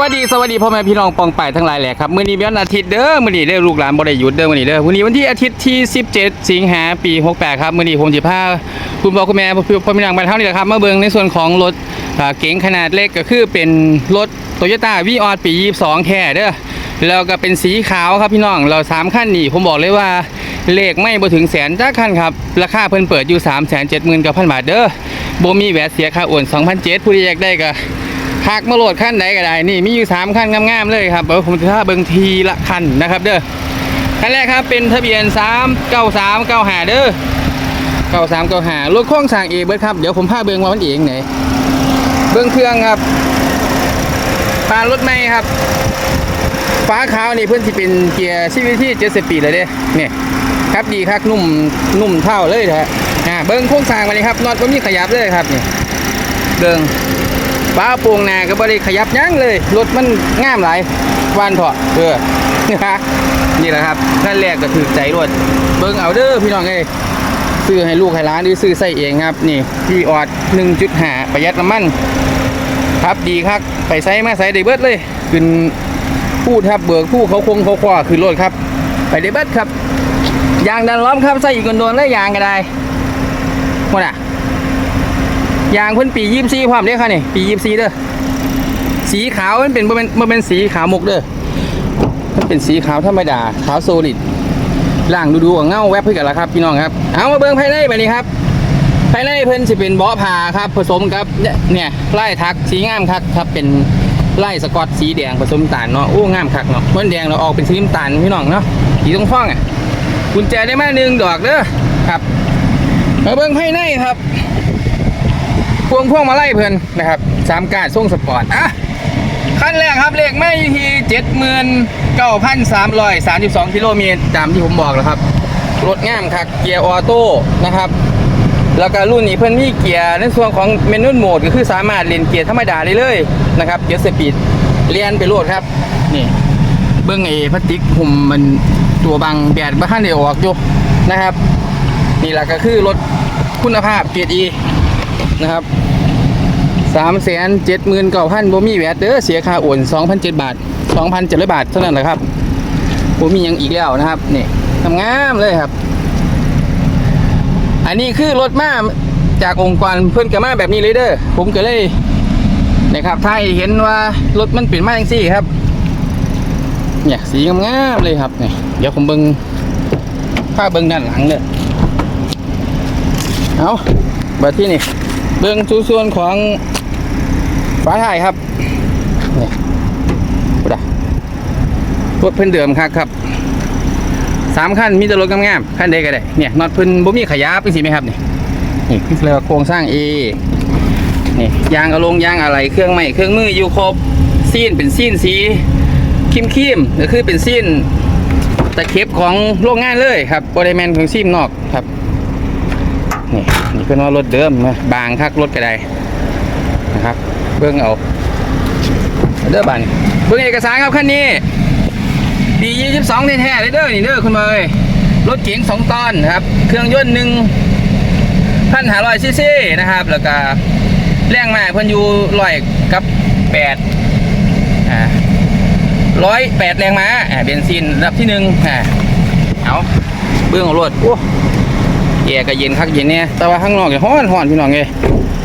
วัสดีสวัสดีพ่อแม่พี่น้องปองป่ายทั้งหลายแหละครับมื้อนี้เป็นวันอาทิตย์เด้อมื้อนี้เด้อลูกหลานบ่ได้หยุดเด้อมื้อนี้เด้อมื้อนี้วันที่อาทิตย์ที่ 17 สิงหาปี 68 ครับมื้อนี้ผมสิพาคุณพ่อคุณแม่พ่อพ่อพี่น้องบ้านเฮานี่แหละครับมาเบิ่งในส่วนของรถเก๋งขนาดเล็กก็คือเป็นรถ Toyota v ีออปี 22 แค่เด้อแล้วก็เป็นสีขาวครับพี่น้องเราสามคันนี่ผมบอกเลยว่าเลขไม่บ่ถึงแสนจ้าคันครับราคาเพิ่นเปิดอยู่379,000บาทเด้อบ่มีแหวนเสียค่าโอน2,007ผู้ที่อยากได้ก็ หักมาโหลดขั้นไหนก็ได้ นี่มีอยู่สามขั้นงามๆเลยครับเดี๋ยวผมจะพาเบิงทีละคันนะครับ เด้อคันแรกครับเป็นทะเบียน3 9 3 9 5เด้อ9 3 9 5รถโค้งสร้างเองเบิดครับเดี๋ยวผมพาเบิงว่ามันเองไหนเบิงเครื่องครับปานรถไม่ครับ ฟ้าขาวนี่เพื่อนที่เป็นเกียร์ซีวีที่เจ็ดสิบปีเลยเด้เนี่ยครับดีครับนุ่มนุ่มเท่าเลยนะฮะอ่าเบิ้งโค้งสางมาเลยครับน็อตก็มีขยับเลยครับนี่เบิ้ง ป้าโปวงนาก็บ่ได้ขยับยั้งเลย รถมันง่ามหลายวานเถอะเออนี่แหละครับนั่นแรกก็ถือใจรถเบิ่งเอาเด้อพี่น้องเอ้ซื้อให้ลูกให้ร้านหรือซื้อใส่เองครับ นี่พี่ออด1.5 ประหยัดน้ำมันครับดีครับไปใส่มาใส่ได้เบิดเลยขึ้นพูดครับเบิกผู้เขาคงเขาคว้าขึ้นรถครับ ไปได้เบิดครับยางดันล้อมครับใส่อีกคนโดนเลยยางก็ได้หมดอะ ยางเพิ่นปียี่สิบสี่ความเด้อค่ะนี่ปียี่สิบสี่เด้อสีขาวมันเป็นมันเป็นมันเป็นสีขาวมกเด้อมันเป็นสีขาวธรรมดาขาวโซลิดล่างดูดูเงาแวบเพื่อกันละครับพี่น้องครับ เอามาเบิ้งภายในไปนี่ครับภายในเพิ่นจะเป็นบาะผ้าครับผสมกับเนี่ยเนี่ยไล่ทักสีงามคักครับเป็นไล่สกอตสีแดงผสมตาลเนาะโอ้งามคักเนาะมันแดงเราออกเป็นสีน้ำตาลพี่น้องเนาะสีตรงฟ้องอะกุญแจได้มาหนึ่งดอกเด้อครับมาเบิ้งภายในครับ พวงพวงมาไล่เพื่อนนะครับสามการส่งสปอร์ตอะขั้นแรกครับเลขไม่ทีเจ็ดหมื่นเก้าพันสามร้อยสามสิบสองกิโลเมตรตามที่ผมบอกแล้วครับ รถง่ามครับเกียร์ออโต้นะครับ แล้วก็รุ่นนี้เพิ่นมีเกียร์ในส่วนของเมนูโหมดก็คือสามารถเล่นเกียร์ธรรมดาได้เลยนะครับเกียร์สปีดเลียนไปโลดครับ นี่ เบื้องเอพลาสติกหุ่มมันตัวบังแดดบ้านเดียวออกอยู่นะครับ นี่แหละก็คือรถคุณภาพเกียร์ E นะครับสามแสนเจ็ดหมื่นเก้าพันบ่มีแหวนเด้อเสียค่าโอนสองพันเจ็ดบาทสองพันเจ็ดร้อยบาทเท่านั้นแหละครับบ่มียังอีกแล้วนะครับนี่ทำงามเลยครับ อันนี้คือรถมาจากองค์กรเพื่อนกับมาแบบนี้เลยเด้อผมก็เลยนะครับถ้าเห็นว่ารถมันเปลี่ยนมาอย่างซี่ครับเนี่ยสีงามๆเลยครับนี่เดี๋ยวผมเบิงผ้าเบิงด้านหลังเด้อเอาบัดที่นี่ เบื้องชูส่วนของฝาท้ายครับนี่ดูดรถเพิ่นเดิมครับครับสามขั้นมีแต่รถงามๆขั้นใดก็ได้เนี่ยน็อตเพิ่นบ่มีขยับเป็นสิไหมครับนี่นี่คือเรียกว่าโครงสร้าง A นี่ยางอะลงยางอะไรเครื่องใหม่เครื่องมืออยู่ครบซีนเป็นซีนสีครีมครีมก็คือเป็นซีนตะเข็บของโรงงานเลยครับบริแมนของซีมนอกครับ นี่นี่เป็นว่ารถเดิมนะบางคักรถก็ได้นะครับ เบิ้องเอาเด้อบันเบิ้องเอกสารครับคันนี้ปี22แท้ๆเลยเด้อนี่เด้อคุณเมยรถเก๋ง2ตอนครับ เครื่องยนต์หนึ่งพันหาร้อยซีซีนะครับ แล้วก็แรงมาเพิ่นอยู่ร้อยกับแปดอ่าร้อยแปดแรงม้าอ่าเบนซินระดับที่หนึ่งอ่าเอาเบื้องเอารถโอ้ แอร์ก็เย็นคักเย็นเนี่ยแต่ว่าข้างนอกเนี่ยร้อนร้อนพี่น้องเลย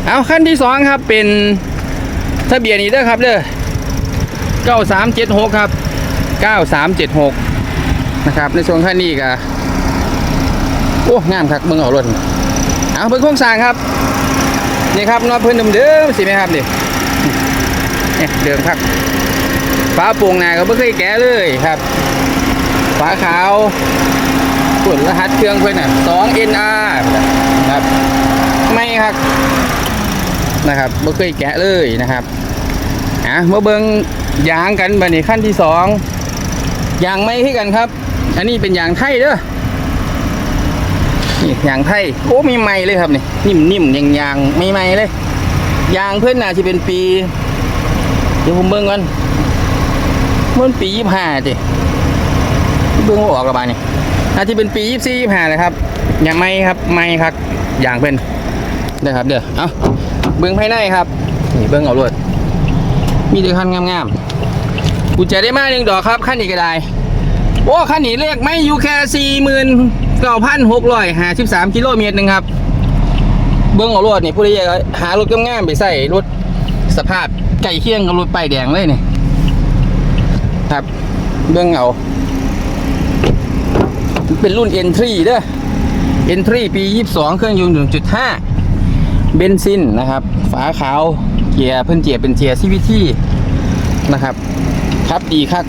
เอาขั้นที่สองครับเป็นทะเบียนนี้เด้อครับเด้อเก้าสามเจ็ดหกครับเก้าสามเจ็ดหกนะครับ ในส่วนขั้นนี้ก็โอ้งามครับเบิ่งเอารถเอาเบิ่งโครงสร้างครับนี่ครับนอตเพิ่นเดิมๆสิไหมครับนี่เนี่ยเดิมครับฝาโปร่งหนาก็ไม่เคยแกะเลยครับฝาขาว ส่วนรหัสเครื่องเพื่อนน่ะ2 NR นะครับไม่ครับนะครับไม่เคยแกะเลยนะครับอะมาเบิงยางกันบันนี้ขั้นที่สองยางไม่ให้กันครับ อันนี้เป็นยางไทยเด้อนี่ยางไทยโอ้มีไม่เลยครับนี่นิ่มๆยางยางๆไม่ไม่เลยยางเพื่อนน่ะที่เป็นปี เดี๋ยวผมเบิ่งก่อนมันปียี่ห้าจิเบิ่งว่าออกระบาดนี่ อาจจะเป็นปียี่สี่ยี่ห้าเลยครับยังไม่ครับไม่ครับอย่างเป็นเด้อครับ เด้อเอาเบื้องภายในครับ นี่เบื้องเอารวดมีแต่คันงามๆกูจะได้มาหนึ่งดอกครับคันนี้ก็ได้โอ้คันนี้เลขไม่อยู่แค่สี่หมื่นเก้าพันหกร้อยห้าสิบสามกิโลเมตรหนึ่งครับ เบิ้องเอารถนี่ผู้ใดอยากหารถงามๆไปใส่รถสภาพใกล้เคียงกับรถป้ายแดงเลยนี่ครับ เบิ้องเอา เป็นรุ่น N3 เด้อ N3 ปี 22 เครื่องยนต์1.5 เบนซินนะครับ ฝาขาว เกียร์เพิ่นเจียร์เป็นเกียร์ CVT นะครับครับดีครับ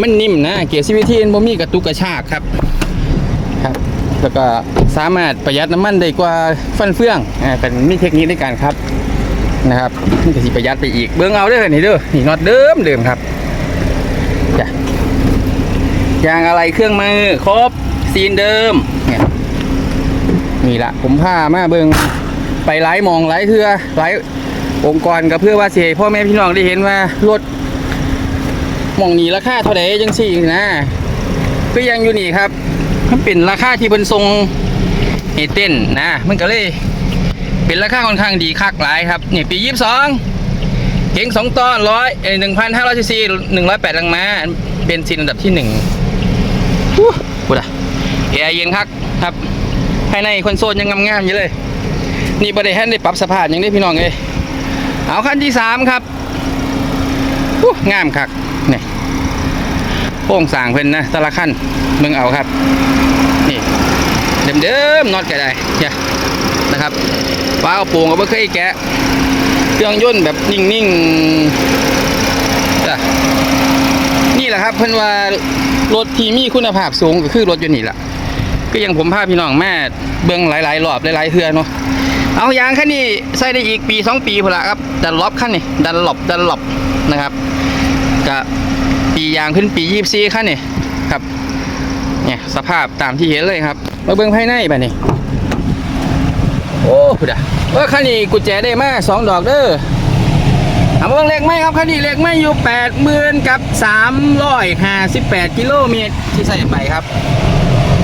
มันนิ่มนะ เกียร์ CVT มันบ่มีกระตุกกระชากครับครับ แล้วก็สามารถประหยัดน้ำมันได้กว่าฟันเฟืองอ่าเป็นมีเทคนิคในการครับนะครับนี่ก็สิประหยัดไปอีกเบิ้องเอาเด้อนี่เด้อนี่น็อตเดิมเดิมครับจ้ะ ยางอะไรเครื่องมือครบซีนเดิมเนี่ยนี่ละผมพามาเบิ้งไปไล่มองไล่เทือไล่องค์กรก็เพื่อว่าเสิให้พ่อแม่พี่น้องได้เห็นว่ารถมองนี้ราคาเท่าไหร่จังสี่นะก็ยังอยู่นี่ครับมันเป็นราคาที่เป็นทรงเฮเต้นนะมันก็เลยเป็นราคาค่อนข้างดีคักหลายครับนี่ปียี่สิบสองเก๋งสองตอนร้อยหนึ่งพันห้าร้อยซีซีหนึ่งร้อยแปดแรงม้าเบนซินอันดับที่หนึ่ง อู้พูดอะแอร์เย็นคักครับภายในคอนโซลยังงามๆอยู่เลย นี่ประเดี๋ยวได้ปรับสภาพยังได้พี่น้องเลยเอาคันที่สามครับอู้งามคักนี่โป้งสางเพิ่นนะแต่ละขั้นเบิ่งเอาครับ นี่เดิมๆน็อตก็ได้เนี่ยนะครับฟ้าเอาป่งก็บ่เคยแกะเครื่องยนต์แบบนิ่งๆจ้ะนี่แหละครับเพิ่นว่า รถที่มีคุณภาพสูงก็คือรถยนต์นี่แหละก็ยังผมพาพี่น้องแม่เบิ่งหลายๆรอบหลายๆเทือเนาะเอายางคันนี้ใส่ได้อีกปีสองปีพุ่นละครับดันล็อบคันนี้ดันล็อบดันล็อบนะครับก็ปียางขึ้นปียี่สิบสี่ขั้นนี่ครับเนี่ยสภาพตามที่เห็นเลยครับมาเบิ้งภายในไปนี่โอ้พุดะเออคันนี้กุญแจได้มาสองดอกเด้อ เอามาเบิ้งเลขไหมครับคันนี้เลขไหมอยู่แปดหมื่นกับสามร้อยห้าสิบแปดกิโลเมตรที่ใส่ไปครับ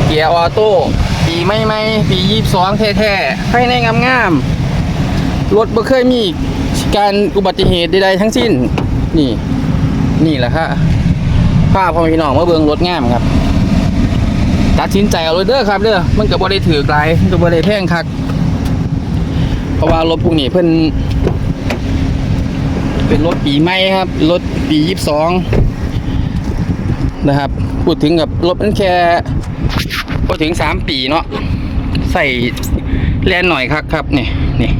เกียร์ออโต้ปีไม่ไม่ปียี่สิบสองแท้ๆภายในงามๆรถบ่เคยมีการอุบัติเหตุใดๆทั้งสิ้น นี่ นี่แหละค่ะภาพพ่อม่พี่น้องมาเบิ่งรถงามครับตัดสินใจเอาเลยเด้อครับเด้อมันก็บ่ได้ถือไกลมันก็บ่ได้แพงคักเพราะว่ารถพวกนี้เพิ่น เป็นรถปีใหม่ครับ รถปียี่สิบสองนะครับ พูดถึงกับรถมันแค่ก็ถึงสามปีเนาะใส่แลนหน่อยครับครับนี่นี่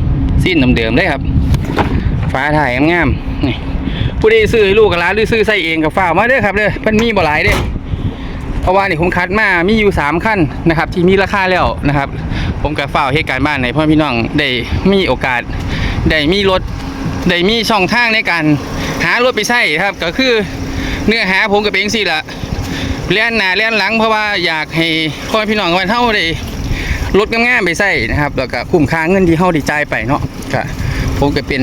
สิ้นเดิมๆได้ครับฟ้าถ่ายงามๆนี่ผู้ใดซื้อให้ลูกกับร้านหรือซื้อใส่เองกับฝ้ามาเด้อครับเด้อเพิ่นมีบ่หลายเด้อเพราะว่านี่ผมคัดมามีอยู่3ขั้นนะครับ ที่มีราคาแล้วนะครับ ผมกับฝ้าเหตุการณ์บ้านในพ่อพี่น้องได้มีโอกาสได้มีรถ ได้มีช่องทางในการหารถไปใช้ครับ ก็คือเนื้อหาผมกับเองสิละเลี้ยนหน้าเลี้ยนหลังเพราะว่าอยากให้พ่อพี่น้องวันเท่าได้รถงามๆไปใช้นะครับ แล้วก็คุ้มค่าเงินที่เฮาได้จ่ายไปเนาะก็ผมก็เป็น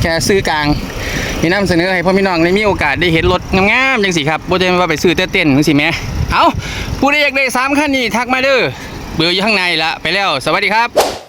แค่ซื้อกลางที่นำเสนอให้พ่อพี่น้องได้มีโอกาสได้เห็นรถงามๆจังสิครับบ่ได้ว่าไปซื้อเต้นๆจังสิแหมเอาผู้ใดอยากได้สามคันนี้ทักมาเด้อเบอร์อยู่ข้างในละไปแล้ว สวัสดีครับ